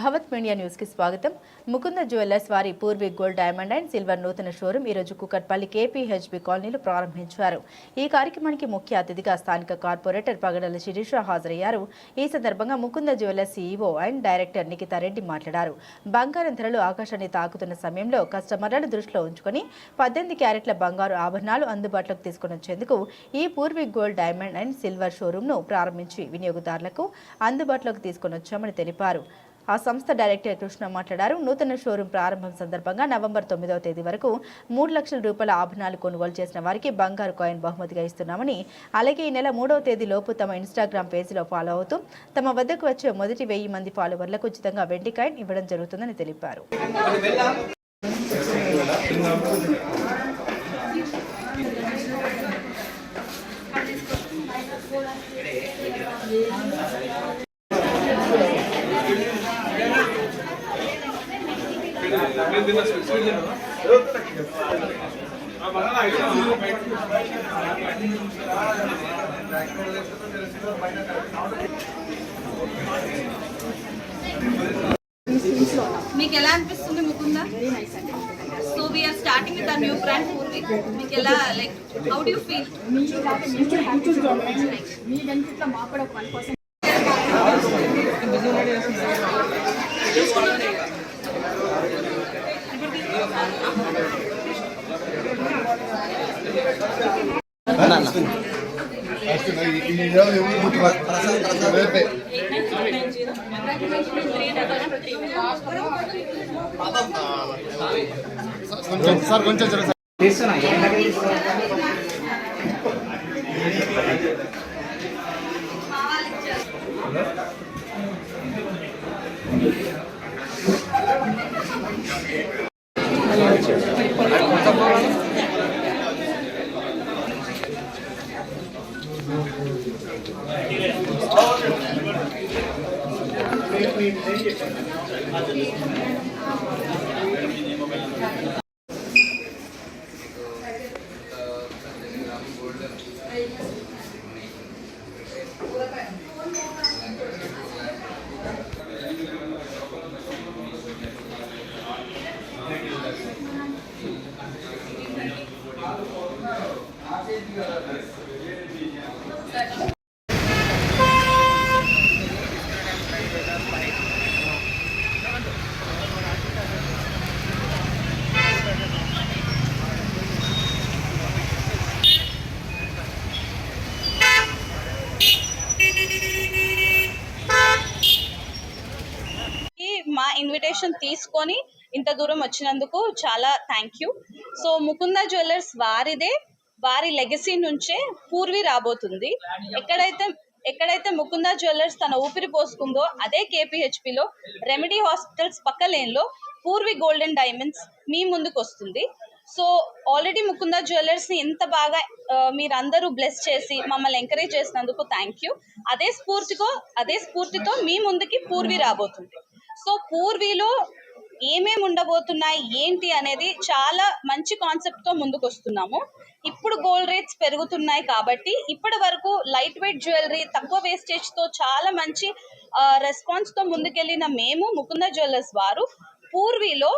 భవత్ media న్యూస్కి స్వాగతం. Mukunda jewellers వారి Purvi gold diamond and silver నూతన షోరూమ్ ఈ రోజు కుకట్పల్లి కేపీహెచ్బి కాలనీలో ప్రారంభించారు. ఈ కార్యక్రమానికి ముఖ్య అతిథిగా స్థానిక కార్పొరేటర్ పగడల శిరీష హాజరయ్యారు. ఈ సందర్భంగా Mukunda jewellers CEO and director Nikitha Reddy మాట్లాడారు. బంగారం ధరలు ఆకాశాన్ని తాకుతున్న సమయంలో కస్టమర్లను దృష్టిలో ఉంచుకొని పద్దెనిమిది క్యారెట్ల బంగారు ఆభరణాలు అందుబాటులోకి తీసుకుని వచ్చేందుకు ఈ Purvi gold diamond and silver షోరూంను ప్రారంభించి వినియోగదారులకు అందుబాటులోకి తీసుకొని వచ్చామని తెలిపారు. ఆ సంస్థ డైరెక్టర్ కృష్ణ మాట్లాడారు. నూతన షోరూం ప్రారంభం సందర్భంగా నవంబర్ తొమ్మిదవ తేదీ వరకు మూడు లక్షల రూపాయల ఆభరణాలు కొనుగోలు చేసిన వారికి బంగారు కాయిన్ బహుమతిగా ఇస్తున్నామని అలాగే ఈ నెల మూడవ తేదీ లోపు తమ ఇన్స్టాగ్రామ్ పేజీలో ఫాలో అవుతూ తమ వద్దకు వచ్చే మొదటి వెయ్యి మంది ఫాలోవర్లకు ఉచితంగా వెండి కాయిన్ ఇవ్వడం జరుగుతుందని తెలిపారు. మీకు ఎలా అనిపిస్తుంది Mukunda? So we are starting with new brand Purvi మీకు ఎలా లైక్ హౌ డూ ఫీల్ మీ బెనిఫిట్లో కూడా ఒక వన్ పర్సెంట్ సార్ కొంచెం సార్ మా ఇన్విటేషన్ తీసుకొని ఇంత దూరం వచ్చినందుకు చాలా thank you so Mukunda jewellers వారిదే. వారి లెగసీ నుంచే పూర్వి రాబోతుంది. ఎక్కడైతే ఎక్కడైతే ముకుంద జ్యువెలర్స్ తన ఊపిరి పోసుకుందో అదే కేపీహెచ్పిలో రెమెడీ హాస్పిటల్స్ పక్క లేన్లో పూర్వి గోల్డెన్ డైమండ్స్ మీ ముందుకు వస్తుంది. సో ఆల్రెడీ ముకుంద జ్యువెలర్స్ని ఇంత బాగా మీరందరూ బ్లెస్ చేసి మమ్మల్ని ఎంకరేజ్ చేసినందుకు థ్యాంక్ యూ. అదే స్ఫూర్తితో అదే స్ఫూర్తితో మీ ముందుకి పూర్వి రాబోతుంది. సో పూర్వీలో ఏమేమి ఉండబోతున్నాయి ఏంటి అనేది చాలా మంచి కాన్సెప్ట్తో ముందుకు వస్తున్నాము ఇప్పుడు గోల్డ్ రేట్స్ పెరుగుతున్నాయి కాబట్టి ఇప్పటి వరకు లైట్ వెయిట్ జ్యువెలరీ తక్కువ వేస్టేజ్తో చాలా మంచి రెస్పాన్స్తో ముందుకెళ్ళిన మేము ముకుంద జ్యువెలర్స్ వారు పూర్వీలో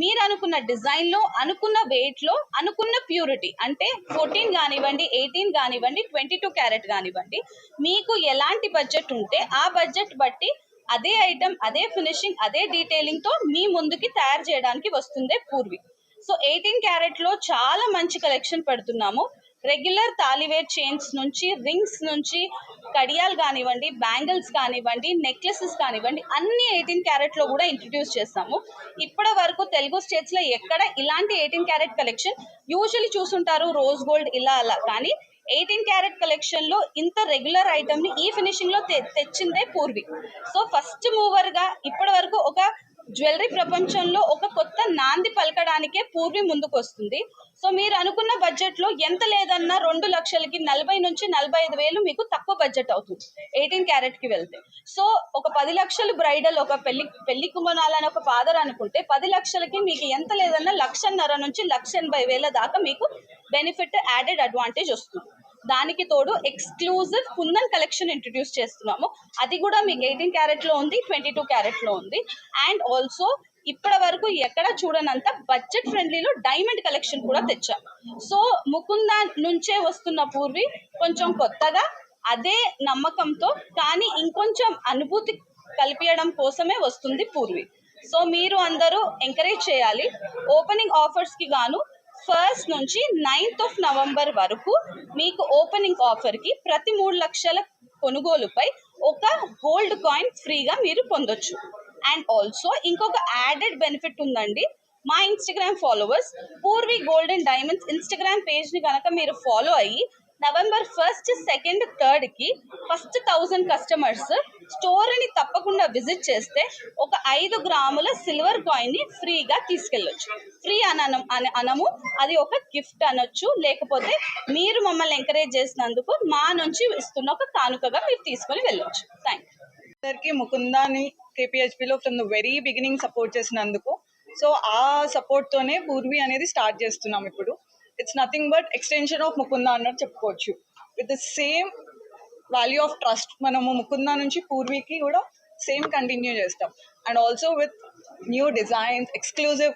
మీరు అనుకున్న డిజైన్లో అనుకున్న వెయిట్లో అనుకున్న ప్యూరిటీ అంటే ఫోర్టీన్ కానివ్వండి ఎయిటీన్ కానివ్వండి ట్వంటీ టూ క్యారెట్ కానివ్వండి మీకు ఎలాంటి బడ్జెట్ ఉంటే ఆ బడ్జెట్ బట్టి అదే ఐటమ్ అదే ఫినిషింగ్ అదే డీటెయిలింగ్తో మీ ముందుకి తయారు చేయడానికి వస్తుందే పూర్వి. సో ఎయిటీన్ క్యారెట్లో చాలా మంచి కలెక్షన్ పెడుతున్నాము. రెగ్యులర్ తాలివేర్ చైన్స్ నుంచి రింగ్స్ నుంచి కడియాలు కానివ్వండి బ్యాంగిల్స్ కానివ్వండి నెక్లెసెస్ కానివ్వండి అన్ని ఎయిటీన్ క్యారెట్లో కూడా ఇంట్రడ్యూస్ చేస్తాము. ఇప్పటి వరకు తెలుగు స్టేట్స్లో ఎక్కడ ఇలాంటి ఎయిటీన్ క్యారెట్ కలెక్షన్ యూజువల్లీ చూసుంటారు రోజ్ గోల్డ్ ఇలా అలా. కానీ ఎయిటీన్ క్యారెట్ కలెక్షన్లో ఇంత రెగ్యులర్ ఐటమ్ని ఈ ఫినిషింగ్లో తె- తెచ్చిందే పూర్వి. సో ఫస్ట్ మూవర్గా ఇప్పటి వరకు ఒక జ్యువెలరీ ప్రపంచంలో ఒక కొత్త నాంది పలకడానికే పూర్వి ముందుకు వస్తుంది సో మీరు అనుకున్న బడ్జెట్లో ఎంత లేదన్నా రెండు లక్షలకి నలభై నుంచి నలభై ఐదు వేలు మీకు తక్కువ బడ్జెట్ అవుతుంది. ఎయిటీన్ క్యారెట్కి వెళ్తే. సో ఒక పది లక్షలు బ్రైడల్ ఒక పెళ్ళి పెళ్ళి కుమనాలని ఒక ఫాదర్ అనుకుంటే పది లక్షలకి మీకు ఎంత లేదన్నా లక్షన్నర నుంచి లక్ష ఎనభై వేల దాకా మీకు బెనిఫిట్ యాడెడ్ అడ్వాంటేజ్ వస్తుంది. దానికి తోడు ఎక్స్క్లూజివ్ కుందన్ కలెక్షన్ ఇంట్రడ్యూస్ చేస్తున్నాము. అది కూడా మీకు ఎయిటీన్ క్యారెట్లో ఉంది ట్వంటీ టూ క్యారెట్లో ఉంది. అండ్ ఆల్సో ఇప్పటి వరకు ఎక్కడ చూడనంత బడ్జెట్ ఫ్రెండ్లీలో డైమండ్ కలెక్షన్ కూడా తెచ్చాం సో ముకుందా నుంచే వస్తున్న పూర్వి కొంచెం కొత్తగా అదే నమ్మకంతో కానీ ఇంకొంచెం అనుభూతి కల్పించడం కోసమే వస్తుంది పూర్వి. సో మీరు అందరూ ఎంకరేజ్ చేయాలి. ఓపెనింగ్ ఆఫర్స్కి గాను ఫస్ట్ నుంచి నైన్త్ ఆఫ్ నవంబర్ వరకు మీకు ఓపెనింగ్ ఆఫర్కి ప్రతి మూడు లక్షల కొనుగోలుపై ఒక గోల్డ్ కాయిన్ ఫ్రీగా మీరు పొందొచ్చు. అండ్ ఆల్సో ఇంకొక యాడెడ్ బెనిఫిట్ ఉందండి. మా Instagram followers Purvi gold and diamonds Instagram పేజ్ని కనుక మీరు ఫాలో అయ్యి నవంబర్ ఫస్ట్ సెకండ్ థర్డ్కి ఫస్ట్ థౌజండ్ కస్టమర్స్ స్టోర్ అని తప్పకుండా విజిట్ చేస్తే ఒక ఐదు గ్రాముల సిల్వర్ కాయిన్ని ఫ్రీగా తీసుకెళ్ళొచ్చు. ఫ్రీ అననం అని అనము. అది ఒక గిఫ్ట్ అనొచ్చు. లేకపోతే మీరు మమ్మల్ని ఎంకరేజ్ చేసినందుకు మా నుంచి ఇస్తున్న ఒక కానుకగా మీరు తీసుకొని వెళ్ళొచ్చు. థ్యాంక్ యూ అందరికీ ముకుందాని కేపీహెచ్పిలో from the very beginning support చేసినందుకు. సో ఆ సపోర్ట్ తోనే పూర్వి అనేది స్టార్ట్ చేస్తున్నాం ఇప్పుడు. It's nothing but extension of Mukunda అన్నట్టు చెప్పుకోవచ్చు. With the same value of trust మనము ముకుందా నుంచి పూర్వీకి కూడా సేమ్ కంటిన్యూ చేస్తాం. And also with new designs exclusive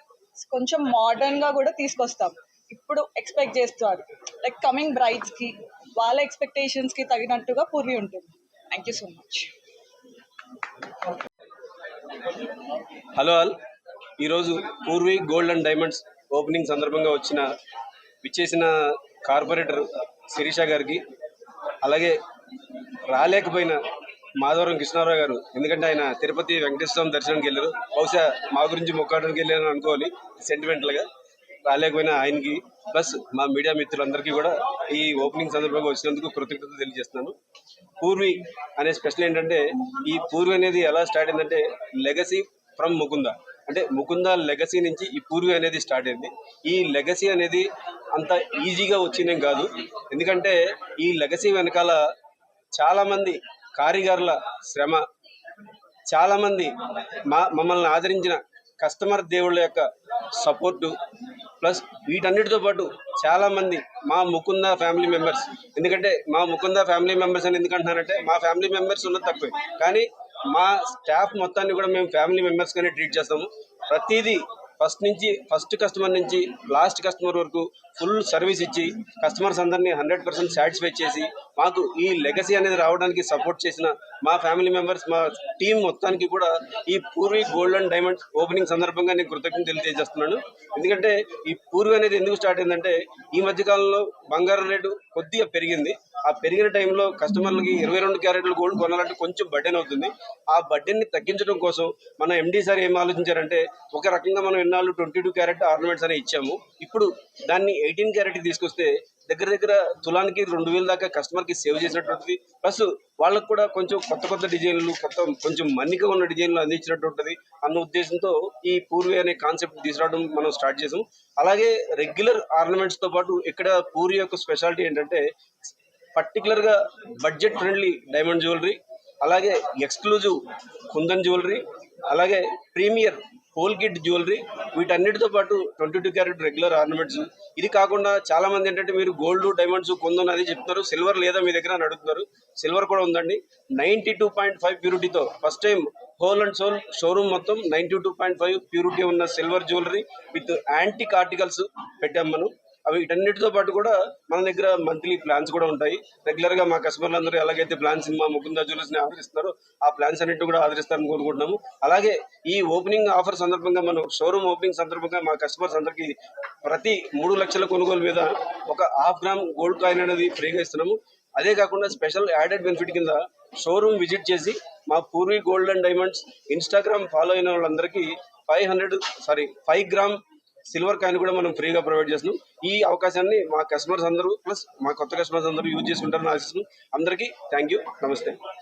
కొంచెం మోడర్న్గా కూడా తీసుకొస్తాం. ఇప్పుడు ఎక్స్పెక్ట్ చేస్తారు. లైక్ కమింగ్ బ్రైడ్స్కి వాళ్ళ ఎక్స్పెక్టేషన్స్కి తగినట్టుగా పూర్వి ఉంటుంది. Thank you so much hello all ఈరోజు Purvi gold and diamonds opening సందర్భంగా వచ్చిన విచ్చేసిన కార్పొరేటర్ శిరీష గారికి అలాగే రాలేకపోయిన మాధవరం కృష్ణారావు గారు. ఎందుకంటే ఆయన తిరుపతి వెంకటేశ్వరం దర్శనానికి వెళ్ళారు. బహుశా మా గురించి మొక్కడానికి వెళ్ళారని అనుకోవాలి సెంటిమెంటల్గా రాలేకపోయిన ఆయనకి ప్లస్ మా మీడియా మిత్రులందరికీ కూడా ఈ ఓపెనింగ్ సందర్భంగా వచ్చినందుకు కృతజ్ఞతలు తెలియజేస్తున్నాను. పూర్వి అనే స్పెషల్ ఏంటంటే ఈ పూర్వి అనేది ఎలా స్టార్ట్ అయిందంటే లెగసీ ఫ్రమ్ ముకుంద. అంటే ముకుంద లెగసీ నుంచి ఈ పూర్వి అనేది స్టార్ట్ అయింది. ఈ లెగసీ అనేది అంత ఈజీగా వచ్చిందేం కాదు. ఎందుకంటే ఈ లెగసీ వెనకాల చాలామంది కారిగర్ల శ్రమ చాలామంది మా మమ్మల్ని ఆదరించిన కస్టమర్ దేవుళ్ళ యొక్క సపోర్టు ప్లస్ వీటన్నిటితో పాటు చాలామంది మా ముకుంద ఫ్యామిలీ మెంబర్స్. ఎందుకంటే మా ముకుంద ఫ్యామిలీ మెంబర్స్ అని ఎందుకంటున్నారంటే మా ఫ్యామిలీ మెంబర్స్ ఉన్నది తక్కువే. కానీ మా స్టాఫ్ మొత్తాన్ని కూడా మేము ఫ్యామిలీ మెంబర్స్గానే ట్రీట్ చేస్తాము. ప్రతిదీ ఫస్ట్ నుంచి ఫస్ట్ కస్టమర్ నుంచి లాస్ట్ కస్టమర్ వరకు ఫుల్ సర్వీస్ ఇచ్చి కస్టమర్స్ అందరినీ హండ్రెడ్ పర్సెంట్ సాటిస్ఫై చేసి మాకు ఈ లెగసీ అనేది రావడానికి సపోర్ట్ చేసిన మా ఫ్యామిలీ మెంబర్స్ మా టీం మొత్తానికి కూడా ఈ Purvi gold and diamond opening సందర్భంగా నేను కృతజ్ఞత తెలియజేస్తున్నాను. ఎందుకంటే ఈ పూర్వీ అనేది ఎందుకు స్టార్ట్ అయిందంటే ఈ మధ్య కాలంలో బంగారం రేటు కొద్దిగా పెరిగింది. ఆ పెరిగిన టైంలో కస్టమర్లకి ఇరవై రెండు క్యారెట్లు గోల్డ్ కొనాలంటే కొంచెం బడ్డెన్ అవుతుంది. ఆ బడ్డెన్ని తగ్గించడం కోసం మన ఎండీ సార్ ఏం ఆలోచించారంటే ఒక రకంగా మనం ఎన్నాళ్ళు ట్వంటీ టూ క్యారెట్ ఆర్నమెంట్స్ అనేవి ఇచ్చాము. ఇప్పుడు దాన్ని ఎయిటీన్ క్యారెట్ తీసుకొస్తే దగ్గర దగ్గర తులానికి రెండు వేల దాకా కస్టమర్కి సేవ్ చేసినట్టుంటుంది. ప్లస్ వాళ్ళకు కూడా కొంచెం కొత్త కొత్త డిజైన్లు కొత్త కొంచెం మన్నిక ఉన్న డిజైన్లు అందించినట్టు ఉంటుంది అన్న ఉద్దేశంతో ఈ పూర్వీ అనే కాన్సెప్ట్ తీసుకురావడం మనం స్టార్ట్ చేసాం. అలాగే రెగ్యులర్ ఆర్నమెంట్స్తో పాటు ఇక్కడ పూరి యొక్క స్పెషాలిటీ ఏంటంటే పర్టికులర్గా బడ్జెట్ ఫ్రెండ్లీ డైమండ్ జ్యువెలరీ అలాగే ఎక్స్క్లూజివ్ కుందన్ జ్యువెలరీ అలాగే ప్రీమియర్ హోల్ కిట్ జ్యువెలరీ వీటన్నిటితో పాటు twenty two carat regular ornaments ఇది కాకుండా చాలా మంది ఏంటంటే మీరు గోల్డ్ డైమండ్స్ కుందన్ అది చెప్తున్నారు. సిల్వర్ లేదా మీ దగ్గర అని అడుగుతున్నారు. సిల్వర్ కూడా ఉందండి. Ninety two point five ప్యూరిటీతో first time whole and sole showroom మొత్తం ninety two point five purity ఉన్న silver jewellery with antique articles పెట్టాం మనం. అవి వీటన్నిటితో పాటు కూడా మన దగ్గర మంత్లీ ప్లాన్స్ కూడా ఉంటాయి. రెగ్యులర్గా మా కస్టమర్లు అందరూ ఎలాగైతే ప్లాన్స్ మా ముకుంద జ్యువెలర్స్ని ఆదరిస్తున్నారో ఆ ప్లాన్స్ అన్నిటి కూడా ఆదరిస్తారని కోరుకుంటున్నాము. అలాగే ఈ ఓపెనింగ్ ఆఫర్ సందర్భంగా మనం షోరూమ్ ఓపెనింగ్ సందర్భంగా మా కస్టమర్స్ అందరికీ ప్రతి మూడు లక్షల కొనుగోలు మీద ఒక హాఫ్ గ్రామ్ గోల్డ్ కాయిన్ అనేది ఫ్రీగా ఇస్తున్నాము. అదే కాకుండా స్పెషల్ యాడెడ్ బెనిఫిట్ కింద షోరూమ్ విజిట్ చేసి మా Purvi gold and diamonds Instagram follow అయిన వాళ్ళందరికీ five hundred sorry five gram silver coin కూడా మనం ఫ్రీగా ప్రొవైడ్ చేస్తున్నాం. ఈ అవకాశాన్ని మా కస్టమర్స్ అందరూ ప్లస్ మా కొత్త కస్టమర్స్ అందరూ యూజ్ చేసుకుంటారని ఆశిస్తున్నాం. అందరికీ థ్యాంక్ యూ నమస్తే.